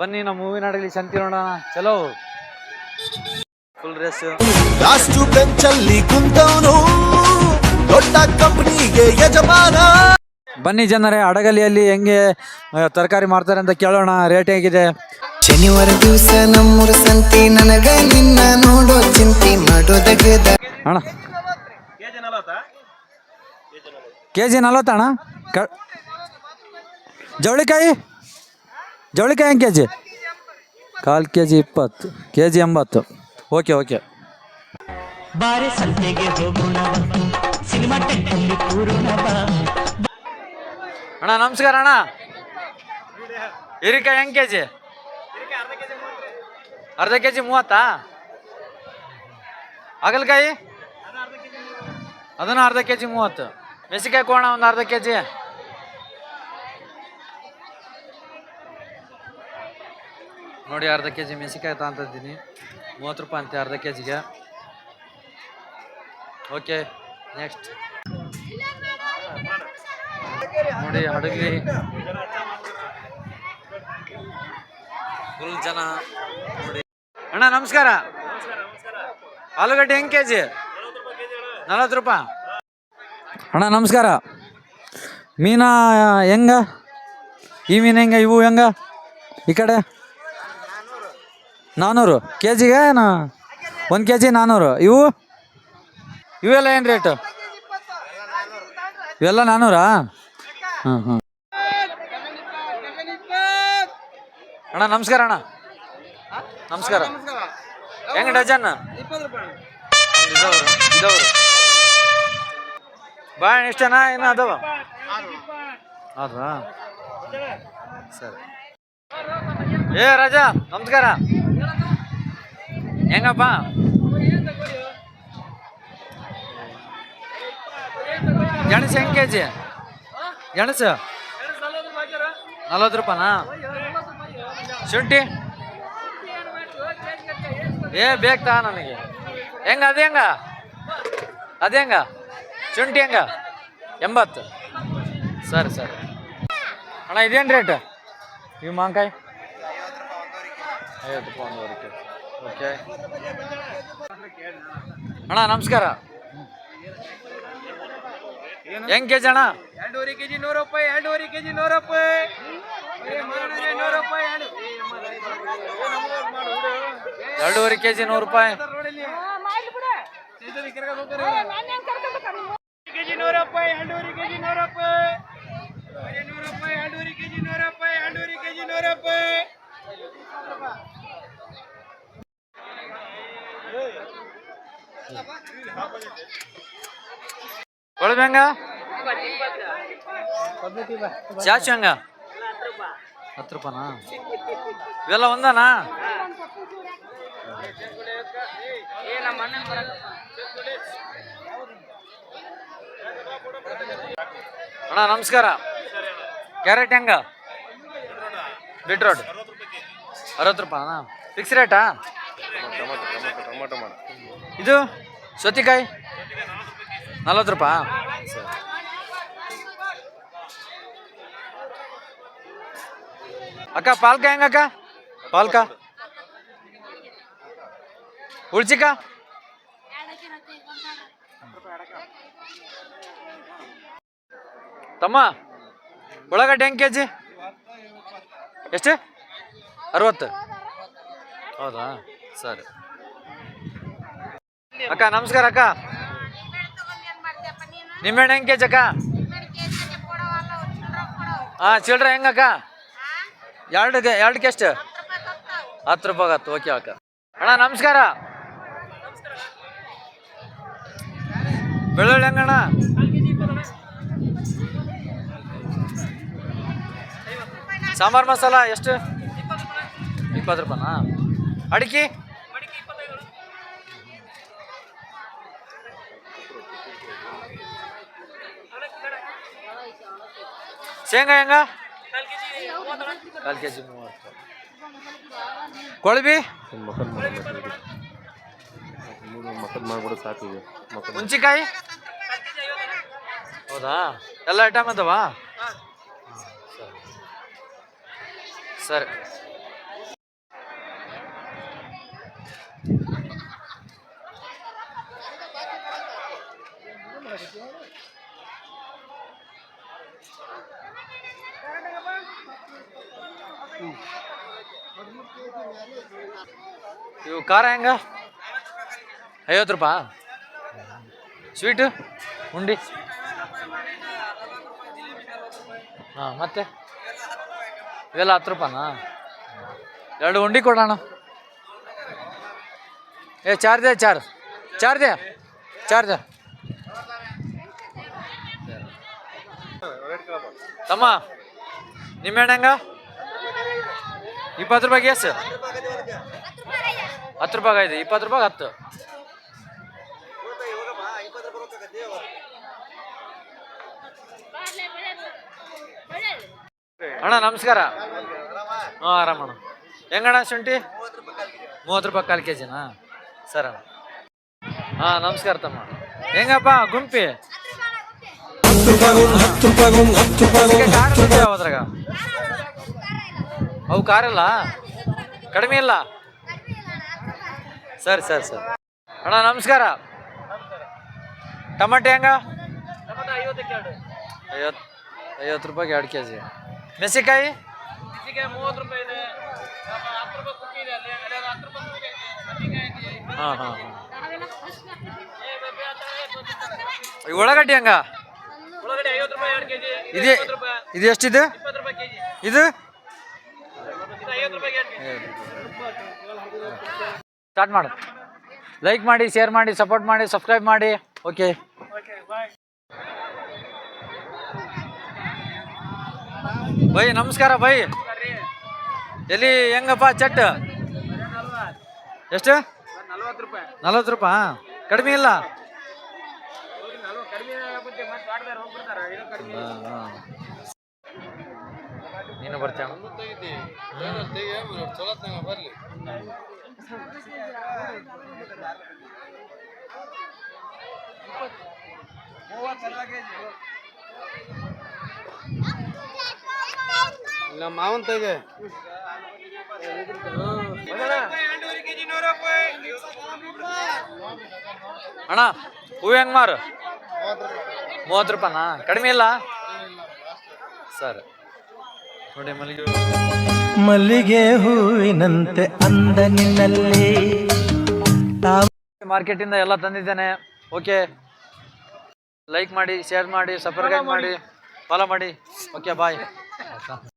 ಬನ್ನಿ ನಮ್ಮ ಮೂವಿ ನಾಡಲ್ಲಿ ಶಾಂತಿ ನೋಡೋಣ ಚಲೋ. ಫುಲ್ ರೇಸ್ ಲಾಸ್ಟು ಬೆಂಚಲ್ಲಿ ಕುಂತವನು ದೊಡ್ಡ ಕಂಪನಿಗೆ ಯಜಮಾನ. ಬನ್ನಿ ಜನರೇ ಅಡಗಲಿಯಲ್ಲಿ ಹೆಂಗೆ ತರಕಾರಿ ಮಾರ್ತಾರೆ ಅಂತ ಕೇಳೋಣ. ರೇಟ್ ಹೇಗಿದೆ? ಶನಿವಾರ ದಿವಸ ನಮ್ಮೂರ ಸಂತಿ ನನಗ ನಿನ್ನ ನೋಡೋ ಚಿಂತೆ ಮಾಡೋದಗದ ಅಣ್ಣ. ಕೆ ಜಿ ನಲವತ್ತ ಅಣ್ಣ. ಕ ಜವಳಿಕಾಯಿ ಜವಳಿಕಾಯಿ ಹೆಂಗೆ ಕೆ ಜಿ ಕಾಲು ಕೆ ಜಿ ಇಪ್ಪತ್ತು. ಕೆ ಜಿ ಎಂಬತ್ತು. Okay okay. ಬಾರೆ ಸಂತೆಗೆ ಹೋಗೋಣ ಸಿನಿಮಾ ಟೆಂಟಲ್ಲಿ ಕೂರೋಣ ಬಾ. ಅಣ್ಣ ನಮಸ್ಕಾರ ಅಣ್ಣ. ಹೀರಿಕಾಯಿ ಹೆಂಗೆ ಕೆ ಜಿ ಅರ್ಧ ಕೆ ಜಿ ಮೂವತ್ತಾ? ಹಾಗಲಕಾಯಿ? ಅದನ್ನು ಅರ್ಧ ಕೆ ಜಿ ಮೂವತ್ತು. ಮೆಸಿಕಾಯಿ ಕೋಣ ಒಂದು ಅರ್ಧ ಕೆ ಜಿ ನೋಡಿ ಅರ್ಧ ಕೆ ಜಿ ಮೆಣಸಿಕಾಯಿ ತಗೊಂತಿದ್ದೀನಿ ಮೂವತ್ತು ರೂಪಾಯಿ ಅಂತೆ ಅರ್ಧ ಕೆ ಜಿಗೆ ಓಕೆ ನೆಕ್ಸ್ಟ್ ನೋಡಿ ಅಡುಗೆ. ಫುಲ್ ಜನ ಅಣ್ಣ, ನಮಸ್ಕಾರ. ಆಲೂಗಡ್ಡೆ ಹೆಂಗೆ ಕೆ ಜಿ ನಲ್ವತ್ತು ರೂಪಾಯಿ. ಅಣ್ಣ, ನಮಸ್ಕಾರ. ಮೀನಾ, ಹೆಂಗ? ಈ ಮೀನು ಹೆಂಗ? ಇವು ಹೆಂಗ? ಈ ಕಡೆ? ನಾನ್ನೂರು ಕೆ ಜಿಗೆ ನಾ ಒಂದು ಕೆ ಜಿ ನಾನ್ನೂರು ಇವು? ಇವೆಲ್ಲ ಏನು ರೇಟು? ಇವೆಲ್ಲ ನಾನ್ನೂರಾ ಹಾಂ ಹಾಂ ಅಣ್ಣ, ನಮಸ್ಕಾರ ಅಣ್ಣ. ನಮಸ್ಕಾರ. ಹೆಂಗೆ ಡಜನ್? ಬಾ ಬಾಳೆಹಣ್ಣು ಇಷ್ಟನಾ ಅದಾವ? ಹೌದಾ? ಸರಿ. ಏ, ರಾಜಾ, ನಮಸ್ಕಾರ. ಹೆಂಗಪ್ಪ? ಗೆಣಸು ಹೆಂಗೆ ಕೆ ಜಿ ಗೆಣಸು ನಲ್ವತ್ತು ರೂಪಾಯಿನಾ? ಶುಂಠಿ? ಏ, ಬೇಕಾ ನನಗೆ. ಹೆಂಗ, ಅದು ಹೆಂಗ? ಅದು ಹೆಂಗ? ಶುಂಠಿ ಹೆಂಗ? ಎಂಬತ್ತು. ಸರಿ ಸರಿ. ಅಣ್ಣ, ಇದೇನು ರೇಟ್? ಇವು ಮಾಂಕಾಯಿ ಐವತ್ತು ರೂಪಾಯಿ ಒಂದೂವರೆ ಕೆ ಓಕೆ ಅಣ್ಣ ನಮಸ್ಕಾರ. ಹೆಂಗ್ ಕೆ ಜಿ ಅಣ್ಣ? ಎರಡೂವರೆ ಕೆಜಿ ನೂರು ರೂಪಾಯಿ ಎರಡೂವರೆ ಕೆಜಿ ನೂರು ರೂಪಾಯಿ ನೂರು ರೂಪಾಯಿ ಎರಡು. ಎರಡೂವರೆ ಕೆ ಜಿ ನೂರು ರೂಪಾಯಿ ಕೆಜಿ ನೂರು ರೂಪಾಯಿ ಎರಡೂವರೆ ಕೆಜಿ ನೂರು ರೂಪಾಯಿ ನೂರು ರೂಪಾಯಿ ಎರಡೂವರೆ ಕೆಜಿ ನೂರು ರೂಪಾಯಿ ಎರಡೂವರೆ ಕೆಜಿ ನೂರು ರೂಪಾಯಿ ಕೊಳಬೆ ಹೆಂಗ ಜಾಸ್ತಿ ಹೆಂಗ ಹತ್ತು ರೂಪಾಯಿನಾ ಇವೆಲ್ಲ ಒಂದನಾ ಅಣ್ಣ ನಮಸ್ಕಾರ ಕ್ಯಾರೆಟ್ ಹೆಂಗ ಬೀಟ್ರೋಟ್ ಅರವತ್ತು ರೂಪಾಯಿನಾ ಫಿಕ್ಸ್ ರೇಟಾ ಇದು ಸೌತಿಕಾಯಿ? ನಲ್ವತ್ತು ರೂಪಾಯಿ? ಅಕ್ಕ, ಪಾಲ್ಕ ಹೆಂಗಕ್ಕ? ಪಾಲ್ಕ? ಉಳ್ಚಿಕ ತಮ್ಮ, ಉಳ್ಳಾಗಡ್ಡೆ ಹೆಂಗೆ ಕೆ ಜಿ ಎಷ್ಟು? ಅರವತ್ತು. ಹೌದಾ? ಸರಿ. ಅಕ್ಕ, ನಮಸ್ಕಾರ ಅಕ್ಕ. ನಿಂಬೆಹಣ್ಣು ಹೆಂಗೆ ಕೆ ಜಿ ಅಕ್ಕ? ಹಾಂ ಚಿಲ್ಡ್ರ ಹೆಂಗಕ್ಕ ಎರಡು ಎರಡು ಎಷ್ಟು ಹತ್ತು ರೂಪಾಯಿ ಹತ್ತು ಓಕೆ ಅಕ್ಕ ಅಣ್ಣ, ನಮಸ್ಕಾರ. ಬೆಳ್ಳುಳ್ಳಿ ಹೆಂಗಣ್ಣ ಸಾಂಬಾರ್ ಮಸಾಲ ಎಷ್ಟು? ಇಪ್ಪತ್ತು ರೂಪಾಯಿನಾ? ಅಡಿಕೆ? ಶೇಂಗಾ ಹೆಂಗ? ಕಾಲು ಕೆ ಜಿ ಮೂವತ್ತು. ಕೊಳಬಿ ಮಕ್ಕಳು ಮಾಡ್ಬಿಡೋ ಸಾಕಿದೆ ಹುಂಚಿಕಾಯಿ ಹೌದಾ? ಎಲ್ಲ ಐಟಮ್ ಅದಾವಾ? ಸರಿ. ಇವು ಖಾರ ಹೆಂಗ? ಐವತ್ತು ರೂಪಾಯಿ? ಸ್ವೀಟು, ಉಂಡಿ. ಹಾಂ, ಮತ್ತೆ? ಇವೆಲ್ಲ ಹತ್ತು ರೂಪಾಯಿನಾ? ಎರಡು ಉಂಡಿ ಕೊಡೋಣ. ಏ, ಚಾರ್ಜ್ ಚಾರ್ ಚಾರ್ಜ. ಚಾರ್ಜ್ ತಮ್ಮ, ನಿಮ್ಮ ಹೆಂಗ? ಇಪ್ಪತ್ತು ರೂಪಾಯಿಗೆ ಎಷ್ಟು? ಹತ್ತು ರೂಪಾಯಿ ಇದೆ ಇಪ್ಪತ್ತು ರೂಪಾಯಿ ಹತ್ತು. ಅಣ್ಣ ನಮಸ್ಕಾರ. ಹಾಂ ಆರಾಮಣ್ಣ ಹೆಂಗಣ್ಣ ಶುಂಠಿ? ಮೂವತ್ತು ರೂಪಾಯಿ ಕಾಲು ಕೆ ಜಿನಾ ಸರ್ ಅಣ್ಣ. ಹಾಂ ನಮಸ್ಕಾರ ತಮ್ಮ. ಹೆಂಗಪ್ಪ ಗುಂಪಿ? ಅದಕ್ಕೆ ರೂಪಾಯಿ ಬಿಡ್ತೀವಿ ಅದ್ರಾಗ? ಅವು ಕಾರಲ್ಲ? ಕಡಿಮೆ ಇಲ್ಲ? ಸರಿ ಸರಿ ಸರಿ. ಅಣ್ಣ ನಮಸ್ಕಾರ. ಟಮಾಟೆ ಹೆಂಗ? ಐವತ್ತು ಐವತ್ತು ರೂಪಾಯಿಗೆ ಎರಡು ಕೆ ಜಿ ಮೆಸಿಕಾಯಿ ಹಾಂ ಹಾಂ. ಹಾಂ ಉಳ್ಳಾಗಡ್ಡಿ ಹೆಂಗ? ಇದೆ ಇದು ಎಷ್ಟಿದೆ? ಇದು ಇದು ಐವತ್ತು ರೂಪಾಯಿ ಎರಡು ಕೆಜಿ ಸ್ಟಾರ್ಟ್ ಮಾಡು. ಲೈಕ್ ಮಾಡಿ ಶೇರ್ ಮಾಡಿ ಸಪೋರ್ಟ್ ಮಾಡಿ ಸಬ್ಸ್ಕ್ರೈಬ್ ಮಾಡಿ. ಓಕೆ ಬೈ ನಮಸ್ಕಾರ ಬೈ. ಎಲ್ಲಿ ಹೆಂಗಪ್ಪ ಚಟ್? ಎಷ್ಟು? ನಲ್ವತ್ತು ರೂಪಾಯಿ. ಕಡಿಮೆ ಇಲ್ಲ? ನಲ್ವತ್ತು ಬರ್ತೇವೆ ನಮ್ಮ ಮಾವನ್ ತೆಗೆ ಅಣ್ಣ ಹೂವು ಹೆಂಗ್ ಮಾರು? ಮೂವತ್ತು ರೂಪಾಯಿನಾ? ಕಡಿಮೆ ಇಲ್ಲ? ಸರಿ. ಮಲ್ಲಿಗೆ ಹೂವಿನಂತೆ ಅಂದ ನಿನ್ನಲ್ಲಿ. ಮಾರ್ಕೆಟಿಂದ ಎಲ್ಲ ತಂದಿದ್ದೇನೆ. ಓಕೆ. ಲೈಕ್ ಮಾಡಿ ಶೇರ್ ಮಾಡಿ ಸಬ್ಸ್ಕ್ರೈಬ್ ಮಾಡಿ. ಫಾಲೋ ಮಾಡಿ. Okay bye